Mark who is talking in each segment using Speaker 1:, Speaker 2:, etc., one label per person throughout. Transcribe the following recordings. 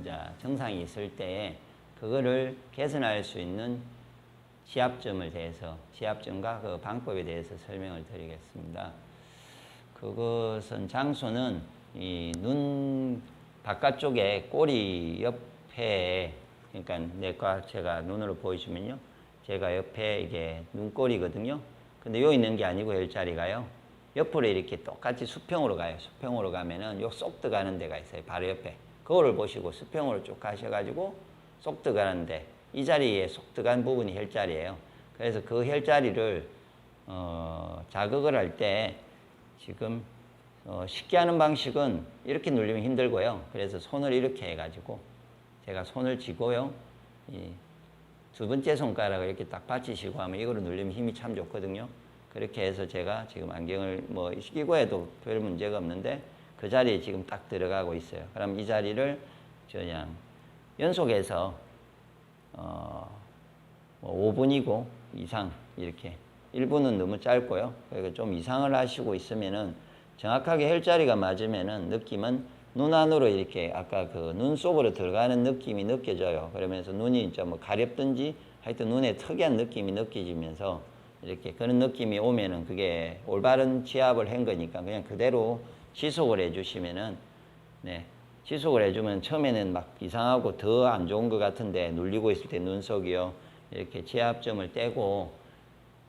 Speaker 1: 이제 증상이 있을 때 그거를 개선할 수 있는 시합점을 대해서 시합점과 그 방법에 대해서 설명을 드리겠습니다. 그것은 장소는 이 눈 바깥쪽에 꼬리 옆에 그러니까 내과 제가 눈으로 보여주면요. 제가 옆에 이게 눈꼬리거든요. 근데 요 있는 게 아니고 혈자리가요. 옆으로 이렇게 똑같이 수평으로 가요. 수평으로 가면은 요 쏙 들어가는 데가 있어요. 바로 옆에. 그거를 보시고 수평으로 쭉 가셔가지고 쏙 들어가는데 이 자리에 쏙 들어간 부분이 혈자리예요. 그래서 그 혈자리를 어, 자극을 할 때 지금 어, 쉽게 하는 방식은 이렇게 누르면 힘들고요. 그래서 손을 이렇게 해가지고 제가 손을 쥐고요. 이두 번째 손가락을 이렇게 딱 받치시고 하면 이거로 누르면 힘이 참 좋거든요. 그렇게 해서 제가 지금 안경을 뭐 끼고 해도 별 문제가 없는데 그 자리에 지금 딱 들어가고 있어요. 그럼 이 자리를 그냥 연속해서 어, 뭐 5분이고 이상 이렇게 1분은 너무 짧고요. 그러니까 좀 이상을 하시고 있으면은 정확하게 혈자리가 맞으면은 느낌은 눈 안으로 이렇게 아까 그 눈 속으로 들어가는 느낌이 느껴져요. 그러면서 눈이 이제 뭐 가렵든지 하여튼 눈에 특이한 느낌이 느껴지면서 이렇게 그런 느낌이 오면은 그게 올바른 지압을 한 거니까 그냥 그대로 지속을 해주시면은 네 지속을 해주면 처음에는 막 이상하고 더 안 좋은 것 같은데 눌리고 있을 때 눈속이요 이렇게 지압점을 떼고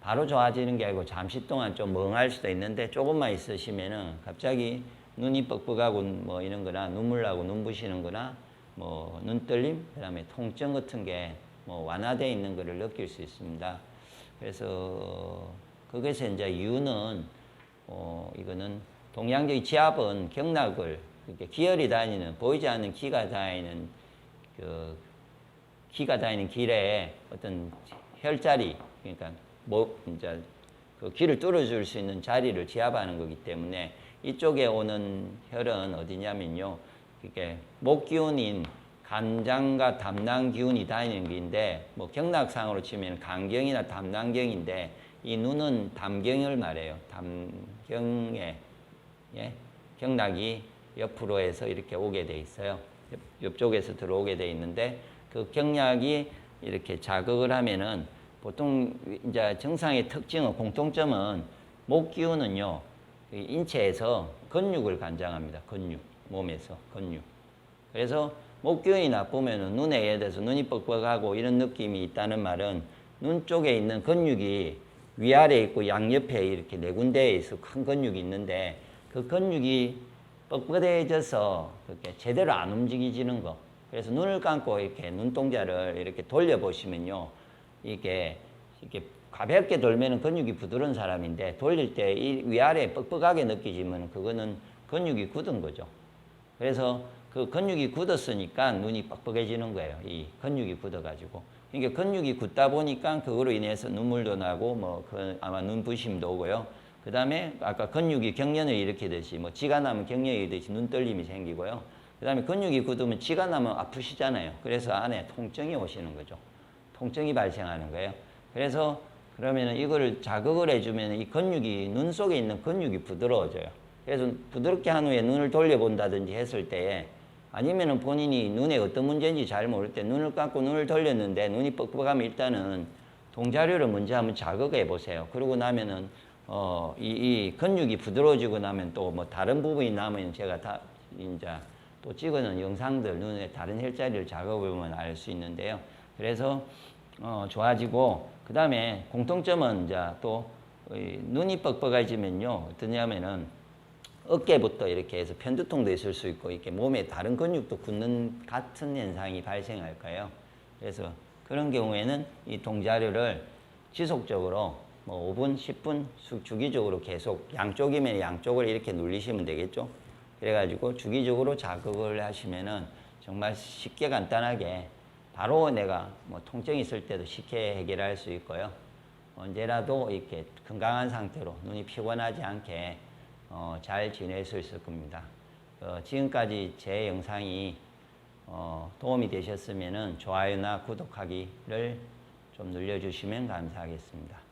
Speaker 1: 바로 좋아지는 게 아니고 잠시 동안 좀 멍할 수도 있는데 조금만 있으시면은 갑자기 눈이 뻑뻑하고 뭐 이런 거나 눈물 나고 눈 부시는 거나 뭐 눈떨림 그다음에 통증 같은 게 뭐 완화되어 있는 거를 느낄 수 있습니다. 그래서 그것에 이제 이유는 어 이거는 동양적인 지압은 경락을 이렇게 기혈이 다니는 보이지 않는 기가 다니는 그 기가 다니는 길에 어떤 혈자리 그러니까 뭐 이제 그 길을 뚫어줄 수 있는 자리를 지압하는 거기 때문에 이쪽에 오는 혈은 어디냐면요. 이게 목 기운인 간장과 담낭 기운이 다니는 길인데 뭐 경락상으로 치면 간경이나 담낭경인데 이 눈은 담경을 말해요. 담경에 예? 경락이 옆으로 해서 이렇게 오게 돼 있어요 옆, 옆쪽에서 들어오게 돼 있는데 그 경락이 이렇게 자극을 하면은 보통 이제 증상의 특징은 공통점은 목 기운은요 인체에서 근육을 관장합니다. 근육 몸에서 근육. 그래서 목 기운이 나쁘면은 눈에 들어서 눈이 뻑뻑하고 이런 느낌이 있다는 말은 눈 쪽에 있는 근육이 위아래 있고 양옆에 이렇게 네 군데에 있어 큰 근육이 있는데 그 근육이 뻑뻑해져서 그렇게 제대로 안 움직이지는 거. 그래서 눈을 감고 이렇게 눈동자를 이렇게 돌려보시면요. 이게 이렇게 가볍게 돌면은 근육이 부드러운 사람인데 돌릴 때 이 위아래 뻑뻑하게 느끼지만 그거는 근육이 굳은 거죠. 그래서 그 근육이 굳었으니까 눈이 뻑뻑해지는 거예요. 이 근육이 굳어가지고. 그러니까 근육이 굳다 보니까 그거로 인해서 눈물도 나고 뭐그 아마 눈부심도 오고요. 그 다음에 아까 근육이 경련을 일으키듯이 뭐 지가 나면 경련이 일으키듯이 눈 떨림이 생기고요. 그 다음에 근육이 굳으면 지가 나면 아프시잖아요. 그래서 안에 통증이 오시는 거죠. 통증이 발생하는 거예요. 그래서 그러면은 이거를 자극을 해주면 이 근육이 눈 속에 있는 근육이 부드러워져요. 그래서 부드럽게 한 후에 눈을 돌려본다든지 했을 때에 아니면은 본인이 눈에 어떤 문제인지 잘 모를 때 눈을 감고 눈을 돌렸는데 눈이 뻑뻑하면 일단은 동자료를 먼저 한번 자극해 보세요. 그러고 나면은 어, 이, 이 근육이 부드러워지고 나면 또 뭐 다른 부분이 남으면 제가 다 이제 또 찍어놓은 영상들 눈에 다른 혈자리를 작업해 보면 알 수 있는데요. 그래서 어, 좋아지고 그 다음에 공통점은 이제 또 눈이 뻑뻑해지면요 어떠냐면은 어깨부터 이렇게 해서 편두통도 있을 수 있고 이렇게 몸에 다른 근육도 굳는 같은 현상이 발생할 거예요. 그래서 그런 경우에는 이 동자료를 지속적으로 뭐 5분, 10분 주기적으로 계속 양쪽이면 양쪽을 이렇게 눌리시면 되겠죠. 그래가지고 주기적으로 자극을 하시면은 정말 쉽게 간단하게 바로 내가 뭐 통증이 있을 때도 쉽게 해결할 수 있고요. 언제라도 이렇게 건강한 상태로 눈이 피곤하지 않게 어, 잘 지낼 수 있을 겁니다. 어, 지금까지 제 영상이 어, 도움이 되셨으면 좋아요나 구독하기를 좀 눌러주시면 감사하겠습니다.